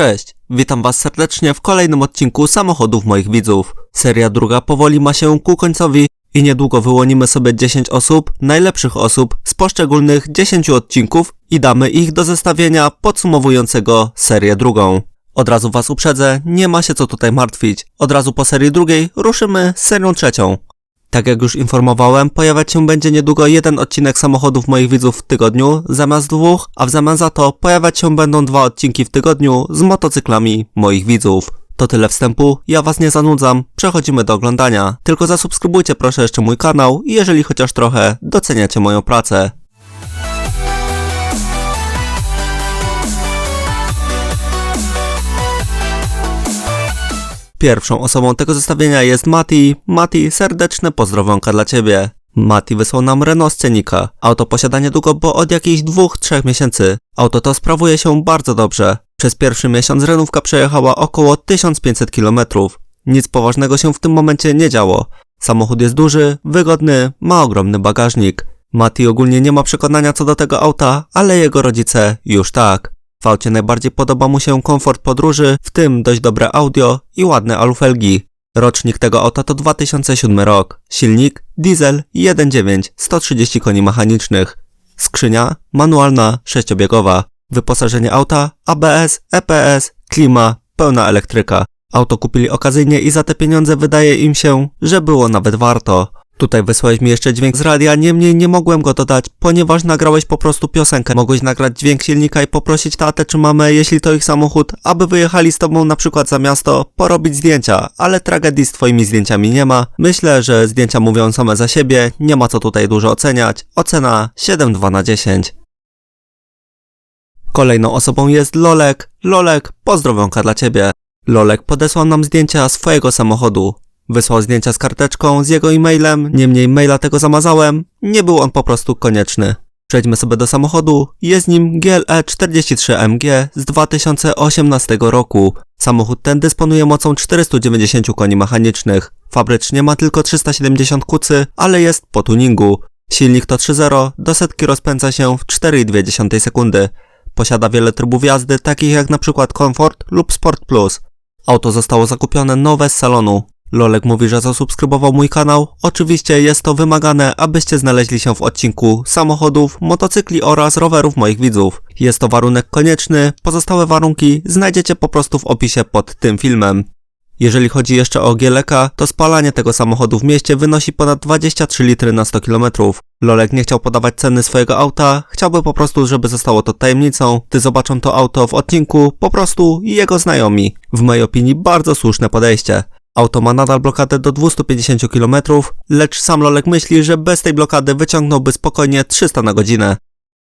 Cześć, witam was serdecznie w kolejnym odcinku samochodów moich widzów. Seria druga powoli ma się ku końcowi i niedługo wyłonimy sobie 10 osób, najlepszych osób z poszczególnych 10 odcinków i damy ich do zestawienia podsumowującego serię drugą. Od razu was uprzedzę, nie ma się co tutaj martwić. Od razu po serii drugiej ruszymy z serią trzecią. Tak jak już informowałem, pojawiać się będzie niedługo jeden odcinek samochodów moich widzów w tygodniu zamiast dwóch, a w zamian za to pojawiać się będą dwa odcinki w tygodniu z motocyklami moich widzów. To tyle wstępu, ja was nie zanudzam, przechodzimy do oglądania. Tylko zasubskrybujcie proszę jeszcze mój kanał, jeżeli chociaż trochę doceniacie moją pracę. Pierwszą osobą tego zestawienia jest Mati. Mati, serdeczne pozdrowionka dla ciebie. Mati wysłał nam Renault Scenica. Auto posiada niedługo, bo od jakichś dwóch, trzech miesięcy. Auto to sprawuje się bardzo dobrze. Przez pierwszy miesiąc renówka przejechała około 1500 km. Nic poważnego się w tym momencie nie działo. Samochód jest duży, wygodny, ma ogromny bagażnik. Mati ogólnie nie ma przekonania co do tego auta, ale jego rodzice już tak. W aucie najbardziej podoba mu się komfort podróży, w tym dość dobre audio i ładne alufelgi. Rocznik tego auta to 2007 rok. Silnik diesel 1.9, 130 koni mechanicznych. Skrzynia manualna, sześciobiegowa. Wyposażenie auta ABS, EPS, klima, pełna elektryka. Auto kupili okazyjnie i za te pieniądze wydaje im się, że było nawet warto. Tutaj wysłałeś mi jeszcze dźwięk z radia, niemniej nie mogłem go dodać, ponieważ nagrałeś po prostu piosenkę. Mogłeś nagrać dźwięk silnika i poprosić tatę czy mamę, jeśli to ich samochód, aby wyjechali z tobą na przykład za miasto, porobić zdjęcia, ale tragedii z twoimi zdjęciami nie ma. Myślę, że zdjęcia mówią same za siebie, nie ma co tutaj dużo oceniać. Ocena 7,2 na 10. Kolejną osobą jest Lolek. Lolek, pozdrowionka dla ciebie. Lolek podesłał nam zdjęcia swojego samochodu. Wysłał zdjęcia z karteczką, z jego e-mailem, niemniej maila tego zamazałem, nie był on po prostu konieczny. Przejdźmy sobie do samochodu, jest nim GLE 43MG z 2018 roku. Samochód ten dysponuje mocą 490 koni mechanicznych. Fabrycznie ma tylko 370 kucy, ale jest po tuningu. Silnik to 3.0, do setki rozpędza się w 4,2 sekundy. Posiada wiele trybów jazdy, takich jak przykład Comfort lub Sport Plus. Auto zostało zakupione nowe z salonu. Lolek mówi, że zasubskrybował mój kanał. Oczywiście jest to wymagane, abyście znaleźli się w odcinku samochodów, motocykli oraz rowerów moich widzów. Jest to warunek konieczny, pozostałe warunki znajdziecie po prostu w opisie pod tym filmem. Jeżeli chodzi jeszcze o Gieleka, to spalanie tego samochodu w mieście wynosi ponad 23 litry na 100 km. Lolek nie chciał podawać ceny swojego auta, chciałby po prostu, żeby zostało to tajemnicą, gdy zobaczą to auto w odcinku, po prostu jego znajomi. W mojej opinii bardzo słuszne podejście. Auto ma nadal blokadę do 250 km, lecz sam Lolek myśli, że bez tej blokady wyciągnąłby spokojnie 300 na godzinę.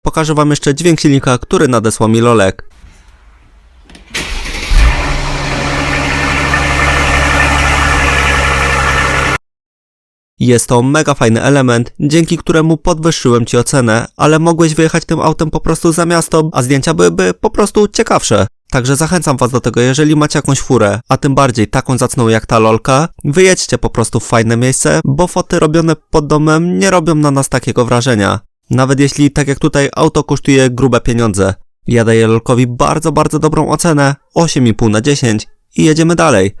Pokażę wam jeszcze dźwięk silnika, który nadesłał mi Lolek. Jest to mega fajny element, dzięki któremu podwyższyłem ci ocenę, ale mogłeś wyjechać tym autem po prostu za miasto, a zdjęcia byłyby po prostu ciekawsze. Także zachęcam was do tego, jeżeli macie jakąś furę, a tym bardziej taką zacną jak ta lolka, wyjedźcie po prostu w fajne miejsce, bo foty robione pod domem nie robią na nas takiego wrażenia. Nawet jeśli, tak jak tutaj, auto kosztuje grube pieniądze. Ja daję lolkowi bardzo, bardzo dobrą ocenę, 8,5 na 10 i jedziemy dalej.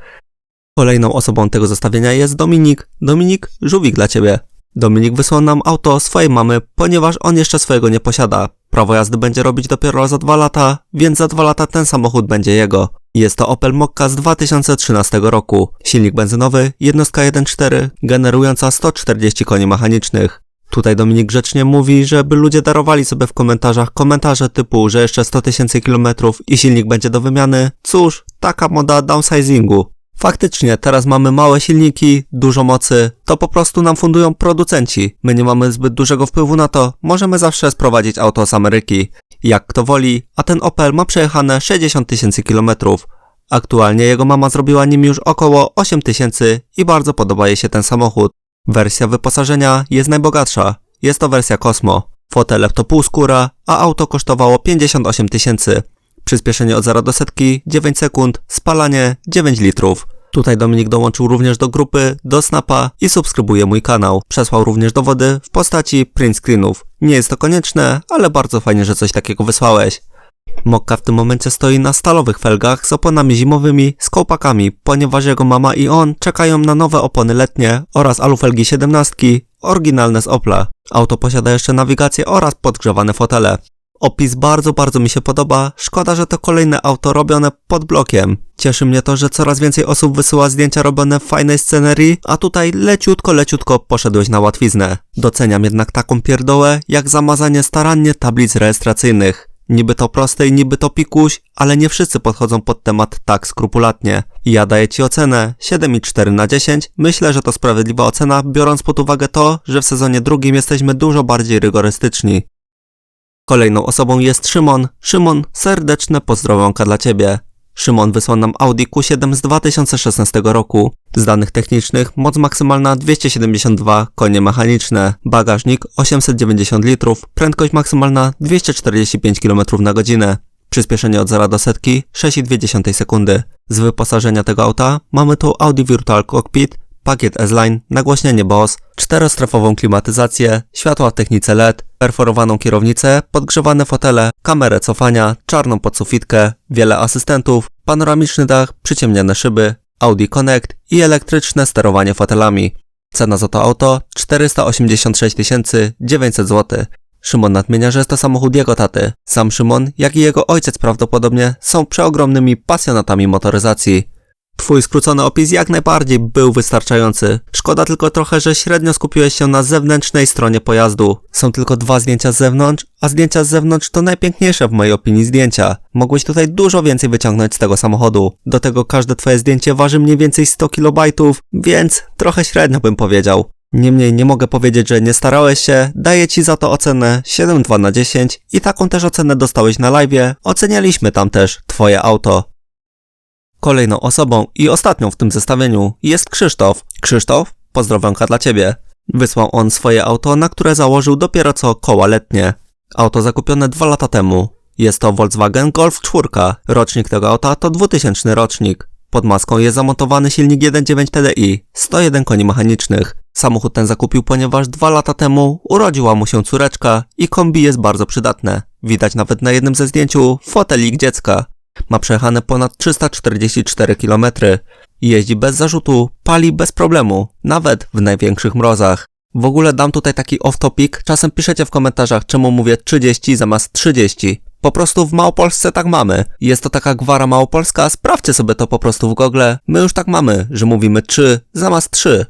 Kolejną osobą tego zestawienia jest Dominik. Dominik, żółwik dla ciebie. Dominik wysłał nam auto swojej mamy, ponieważ on jeszcze swojego nie posiada. Prawo jazdy będzie robić dopiero za dwa lata, więc za dwa lata ten samochód będzie jego. Jest to Opel Mokka z 2013 roku. Silnik benzynowy, jednostka 1.4, generująca 140 koni mechanicznych. Tutaj Dominik grzecznie mówi, żeby ludzie darowali sobie w komentarzach komentarze typu, że jeszcze 100 tysięcy kilometrów i silnik będzie do wymiany. Cóż, taka moda downsizingu. Faktycznie, teraz mamy małe silniki, dużo mocy, to po prostu nam fundują producenci. My nie mamy zbyt dużego wpływu na to, możemy zawsze sprowadzić auto z Ameryki. Jak kto woli, a ten Opel ma przejechane 60 tysięcy kilometrów. Aktualnie jego mama zrobiła nim już około 8 tysięcy i bardzo podoba jej się ten samochód. Wersja wyposażenia jest najbogatsza. Jest to wersja Cosmo. Fotel to półskóra, a auto kosztowało 58 tysięcy. Przyspieszenie od 0 do setki 9 sekund, spalanie 9 litrów. Tutaj Dominik dołączył również do grupy, do Snapa i subskrybuje mój kanał. Przesłał również dowody w postaci print screenów. Nie jest to konieczne, ale bardzo fajnie, że coś takiego wysłałeś. Mokka w tym momencie stoi na stalowych felgach z oponami zimowymi, z kołpakami, ponieważ jego mama i on czekają na nowe opony letnie oraz alufelgi 17, oryginalne z Opla. Auto posiada jeszcze nawigację oraz podgrzewane fotele. Opis bardzo, bardzo mi się podoba. Szkoda, że to kolejne auto robione pod blokiem. Cieszy mnie to, że coraz więcej osób wysyła zdjęcia robione w fajnej scenerii, a tutaj leciutko, leciutko poszedłeś na łatwiznę. Doceniam jednak taką pierdołę, jak zamazanie starannie tablic rejestracyjnych. Niby to proste i niby to pikuś, ale nie wszyscy podchodzą pod temat tak skrupulatnie. Ja daję Ci ocenę 7,4 na 10. Myślę, że to sprawiedliwa ocena, biorąc pod uwagę to, że w sezonie drugim jesteśmy dużo bardziej rygorystyczni. Kolejną osobą jest Szymon. Szymon, serdeczne pozdrowionka dla Ciebie. Szymon wysłał nam Audi Q7 z 2016 roku. Z danych technicznych moc maksymalna 272 konie mechaniczne, bagażnik 890 litrów, prędkość maksymalna 245 km na godzinę. Przyspieszenie od 0 do setki 6,2 sekundy. Z wyposażenia tego auta mamy tu Audi Virtual Cockpit, pakiet S-Line, nagłośnienie BOS, czterostrefową klimatyzację, światła w technice LED, perforowaną kierownicę, podgrzewane fotele, kamerę cofania, czarną podsufitkę, wiele asystentów, panoramiczny dach, przyciemniane szyby, Audi Connect i elektryczne sterowanie fotelami. Cena za to auto 486 900 zł. Szymon nadmienia, że jest to samochód jego taty. Sam Szymon, jak i jego ojciec prawdopodobnie są przeogromnymi pasjonatami motoryzacji. Twój skrócony opis jak najbardziej był wystarczający. Szkoda tylko trochę, że średnio skupiłeś się na zewnętrznej stronie pojazdu. Są tylko dwa zdjęcia z zewnątrz, a zdjęcia z zewnątrz to najpiękniejsze w mojej opinii zdjęcia. Mogłeś tutaj dużo więcej wyciągnąć z tego samochodu. Do tego każde twoje zdjęcie waży mniej więcej 100 kB, więc trochę średnio bym powiedział. Niemniej nie mogę powiedzieć, że nie starałeś się, daję Ci za to ocenę 7,2 na 10 i taką też ocenę dostałeś na live. Ocenialiśmy tam też Twoje auto. Kolejną osobą i ostatnią w tym zestawieniu jest Krzysztof. Krzysztof, pozdrowionka dla Ciebie. Wysłał on swoje auto, na które założył dopiero co koła letnie. Auto zakupione dwa lata temu. Jest to Volkswagen Golf 4. Rocznik tego auta to 2000 rocznik. Pod maską jest zamontowany silnik 1.9 TDI, 101 koni mechanicznych. Samochód ten zakupił, ponieważ dwa lata temu urodziła mu się córeczka i kombi jest bardzo przydatne. Widać nawet na jednym ze zdjęciu fotelik dziecka. Ma przejechane ponad 344 km. Jeździ bez zarzutu, pali bez problemu, nawet w największych mrozach. W ogóle dam tutaj taki off-topic, czasem piszecie w komentarzach, czemu mówię 30 zamiast 30. Po prostu w Małopolsce tak mamy. Jest to taka gwara małopolska, sprawdźcie sobie to po prostu w Google. My już tak mamy, że mówimy 3 zamiast 3.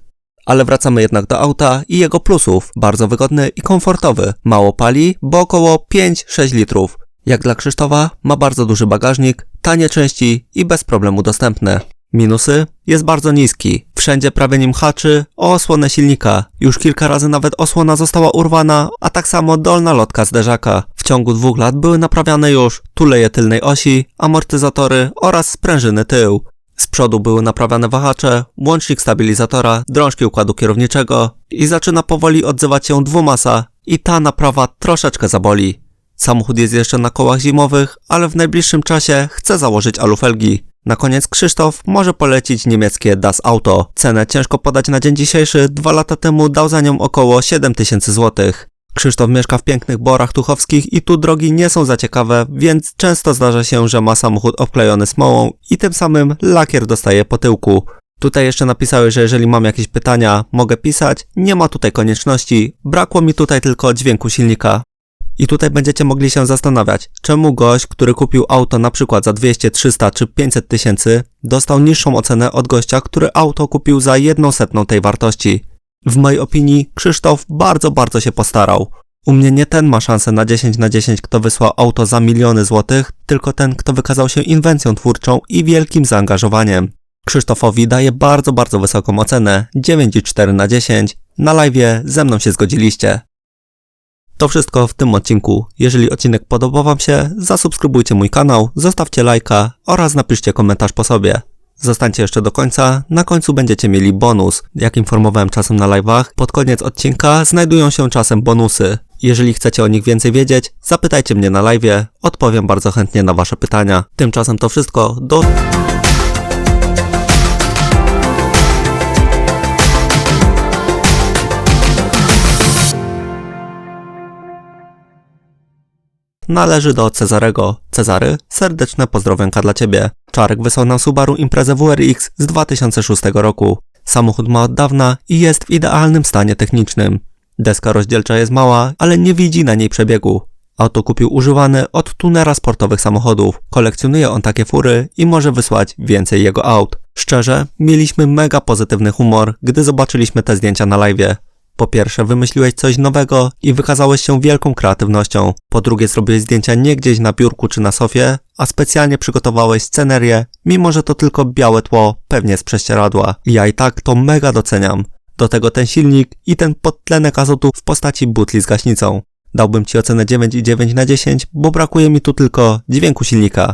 Ale wracamy jednak do auta i jego plusów. Bardzo wygodny i komfortowy. Mało pali, bo około 5-6 litrów. Jak dla Krzysztofa, ma bardzo duży bagażnik, tanie części i bez problemu dostępne. Minusy? Jest bardzo niski. Wszędzie prawie nim haczy o osłonę silnika. Już kilka razy nawet osłona została urwana, a tak samo dolna lotka zderzaka. W ciągu dwóch lat były naprawiane już tuleje tylnej osi, amortyzatory oraz sprężyny tył. Z przodu były naprawiane wahacze, łącznik stabilizatora, drążki układu kierowniczego i zaczyna powoli odzywać się dwumasa i ta naprawa troszeczkę zaboli. Samochód jest jeszcze na kołach zimowych, ale w najbliższym czasie chce założyć alufelgi. Na koniec Krzysztof może polecić niemieckie Das Auto. Cenę ciężko podać na dzień dzisiejszy, dwa lata temu dał za nią około 7000 zł. Krzysztof mieszka w pięknych borach tuchowskich i tu drogi nie są za ciekawe, więc często zdarza się, że ma samochód obklejony smołą i tym samym lakier dostaje po tyłku. Tutaj jeszcze napisałeś, że jeżeli mam jakieś pytania, mogę pisać. Nie ma tutaj konieczności. Brakło mi tutaj tylko dźwięku silnika. I tutaj będziecie mogli się zastanawiać, czemu gość, który kupił auto na przykład za 200, 300 czy 500 tysięcy, dostał niższą ocenę od gościa, który auto kupił za jedną setną tej wartości. W mojej opinii Krzysztof bardzo, bardzo się postarał. U mnie nie ten ma szansę na 10 na 10, kto wysłał auto za miliony złotych, tylko ten, kto wykazał się inwencją twórczą i wielkim zaangażowaniem. Krzysztofowi daje bardzo, bardzo wysoką ocenę 9,4 na 10. Na live ze mną się zgodziliście. To wszystko w tym odcinku. Jeżeli odcinek podobał Wam się, zasubskrybujcie mój kanał, zostawcie lajka oraz napiszcie komentarz po sobie. Zostańcie jeszcze do końca, na końcu będziecie mieli bonus. Jak informowałem czasem na live'ach, pod koniec odcinka znajdują się czasem bonusy. Jeżeli chcecie o nich więcej wiedzieć, zapytajcie mnie na live'ie, odpowiem bardzo chętnie na Wasze pytania. Tymczasem to wszystko, do... należy do Cezarego. Cezary, serdeczne pozdrowionka dla Ciebie. Czarek wysłał nam Subaru Imprezę WRX z 2006 roku. Samochód ma od dawna i jest w idealnym stanie technicznym. Deska rozdzielcza jest mała, ale nie widzi na niej przebiegu. Auto kupił używane od tunera sportowych samochodów. Kolekcjonuje on takie fury i może wysłać więcej jego aut. Szczerze, mieliśmy mega pozytywny humor, gdy zobaczyliśmy te zdjęcia na live. Po pierwsze, wymyśliłeś coś nowego i wykazałeś się wielką kreatywnością. Po drugie, zrobiłeś zdjęcia nie gdzieś na biurku czy na sofie, a specjalnie przygotowałeś scenerię, mimo że to tylko białe tło, pewnie z prześcieradła. Ja i tak to mega doceniam. Do tego ten silnik i ten podtlenek azotu w postaci butli z gaśnicą. Dałbym Ci ocenę 9,9 na 10, bo brakuje mi tu tylko dźwięku silnika.